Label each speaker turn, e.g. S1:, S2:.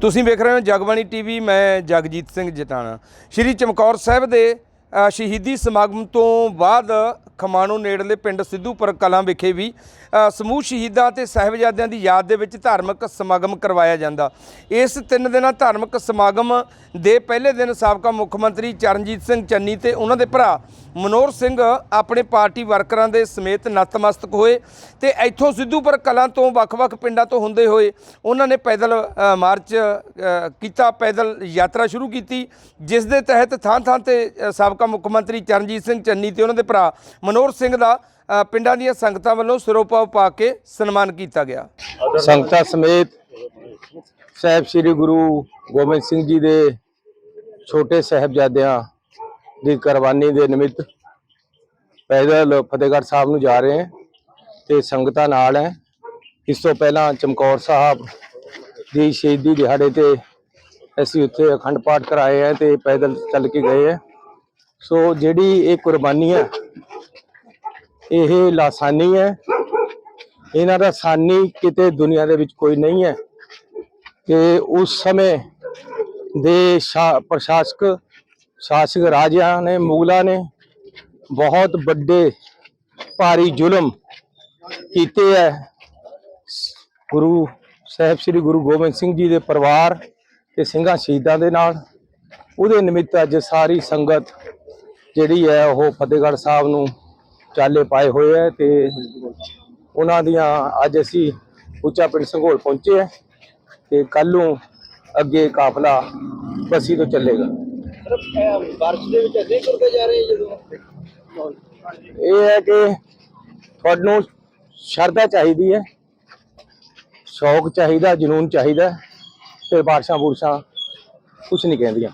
S1: ਤੁਸੀਂ ਵੇਖ ਰਹੇ ਹੋ ਜਗਬਾਣੀ ਟੀਵੀ ਮੈਂ ਜਗਜੀਤ ਸਿੰਘ ਜਟਾਣਾ। ਸ਼੍ਰੀ ਚਮਕੌਰ ਸਾਹਿਬ ਦੇ ਸ਼ਹੀਦੀ ਸਮਾਗਮ ਤੋਂ ਬਾਅਦ ਖਮਾਣੋ ਨੇੜਲੇ ਪਿੰਡ ਸਿੱਧੂਪੁਰ ਕਲਾਂ ਵਿਖੇ ਵੀ ਸਮੂਹ ਸ਼ਹੀਦਾਂ ਤੇ ਸਾਹਿਬਜ਼ਾਦਿਆਂ ਦੀ ਯਾਦ ਦੇ ਵਿੱਚ ਧਾਰਮਿਕ ਸਮਾਗਮ ਕਰਵਾਇਆ ਜਾਂਦਾ। ਇਸ ਤਿੰਨ ਦਿਨਾਂ ਧਾਰਮਿਕ ਸਮਾਗਮ ਦੇ ਪਹਿਲੇ ਦਿਨ ਸਾਬਕਾ ਮੁੱਖ ਮੰਤਰੀ ਚਰਨਜੀਤ ਸਿੰਘ ਚੰਨੀ ਤੇ ਉਹਨਾਂ ਦੇ ਭਰਾ ਮਨੋਹਰ ਸਿੰਘ ਆਪਣੇ ਪਾਰਟੀ ਵਰਕਰਾਂ ਦੇ ਸਮੇਤ ਨਤਮਸਤਕ ਹੋਏ ਤੇ ਇੱਥੋਂ ਸਿੱਧੂਪੁਰ ਕਲਾਂ ਤੋਂ ਵੱਖ-ਵੱਖ ਪਿੰਡਾਂ ਤੋਂ ਹੁੰਦੇ ਹੋਏ ਉਹਨਾਂ ਨੇ ਪੈਦਲ ਮਾਰਚ ਕੀਤਾ ਪੈਦਲ ਯਾਤਰਾ ਸ਼ੁਰੂ ਕੀਤੀ ਜਿਸ ਦੇ ਤਹਿਤ ਥਾਂ-ਥਾਂ ਤੇ ਅ, ਸਾਬਕਾ ਮੁੱਖ ਮੰਤਰੀ ਚਰਨਜੀਤ ਸਿੰਘ ਚੰਨੀ ਤੇ ਉਹਨਾਂ ਦੇ ਭਰਾ ਮਨੋਹਰ ਸਿੰਘ ਦਾ ਪਿੰਡਾਂ ਦੀਆਂ ਸੰਗਤਾਂ ਵੱਲੋਂ ਸਿਰੋਪਾ ਪਾ ਕੇ ਸਨਮਾਨ ਕੀਤਾ ਗਿਆ।
S2: ਸੰਗਤਾਂ ਸਮੇਤ ਸਾਹਿਬ ਸ੍ਰੀ ਗੁਰੂ ਗੋਬਿੰਦ ਸਿੰਘ ਜੀ ਦੇ ਛੋਟੇ ਸਾਹਿਬਜ਼ਾਦਿਆਂ ਦੀ ਕੁਰਬਾਨੀ ਦੇ ਨਿਮਿਤ ਪੈਦਲ ਫਤਿਹਗੜ੍ਹ ਸਾਹਿਬ ਨੂੰ ਜਾ ਰਹੇ ਹਾਂ ਤੇ ਸੰਗਤਾਂ ਨਾਲ ਹੈ। ਇਸ ਤੋਂ ਪਹਿਲਾਂ ਚਮਕੌਰ ਸਾਹਿਬ ਦੀ ਸ਼ਹੀਦੀ ਦਿਹਾੜੇ ਤੇ ਅਸੀਂ ਉੱਥੇ ਅਖੰਡ ਪਾਠ ਕਰਾਏ ਹੈ ਤੇ ਪੈਦਲ ਚੱਲ ਕੇ ਗਏ ਹੈ। ਸੋ ਜਿਹੜੀ ਇਹ ਕੁਰਬਾਨੀ ਹੈ, ਇਹ ਲਾਸਾਨੀ ਹੈ। ਇਹਨਾਂ ਦਾ ਸਾਨੀ ਕਿਤੇ ਦੁਨੀਆ ਦੇ ਵਿੱਚ ਕੋਈ ਨਹੀਂ ਹੈ ਕਿ ਉਸ ਸਮੇਂ ਦੇ ਸ਼ਾ- ਪ੍ਰਸ਼ਾਸਕ, ਸ਼ਾਸਕ ਰਾਜਿਆਂ ਨੇ, ਮੁਗਲਾਂ ਨੇ ਬਹੁਤ ਵੱਡੇ ਭਾਰੀ ਜ਼ੁਲਮ ਕੀਤੇ ਹੈ। ਗੁਰੂ ਸਾਹਿਬ ਸ੍ਰੀ ਗੁਰੂ ਗੋਬਿੰਦ ਸਿੰਘ ਜੀ ਦੇ ਪਰਿਵਾਰ ਤੇ ਸਿੰਘਾਂ ਸ਼ਹੀਦਾਂ ਦੇ ਨਾਲ। ਉਹਦੇ ਨਿਮਿਤ ਅੱਜ ਸਾਰੀ ਸੰਗਤ ਜਿਹੜੀ ਹੈ ਉਹ ਫਤਿਹਗੜ੍ਹ ਸਾਹਿਬ ਨੂੰ ਚਾਲੇ ਪਾਏ ਹੋਏ ਹੈ ਤੇ ਉਹਨਾਂ ਦੀਆਂ ਅੱਜ ਅਸੀਂ ਉੱਚਾ ਪਿੰਡ ਸੰਘੋਲ ਪਹੁੰਚੇ ਹੈ ਤੇ ਕੱਲ ਨੂੰ ਅੱਗੇ ਕਾਫਲਾ ਬਸੀ ਤੋਂ ਚੱਲੇਗਾ।
S3: ਬਾਰਿਸ਼ ਦੇ ਵਿੱਚ ਅੱਗੇ ਕਰਦੇ ਜਾ ਰਹੇ ਜਦੋਂ?
S2: ਇਹ ਹੈ ਕਿ ਤੁਹਾਨੂੰ ਸ਼ਰਧਾ ਚਾਹੀਦੀ ਹੈ ਸ਼ੌਕ ਚਾਹੀਦਾ ਜਨੂਨ ਚਾਹੀਦਾ ਤੇ ਬਾਰਿਸ਼ਾਂ ਬੁਰਸ਼ਾਂ ਕੁਝ ਨਹੀਂ ਕਹਿੰਦੀਆਂ।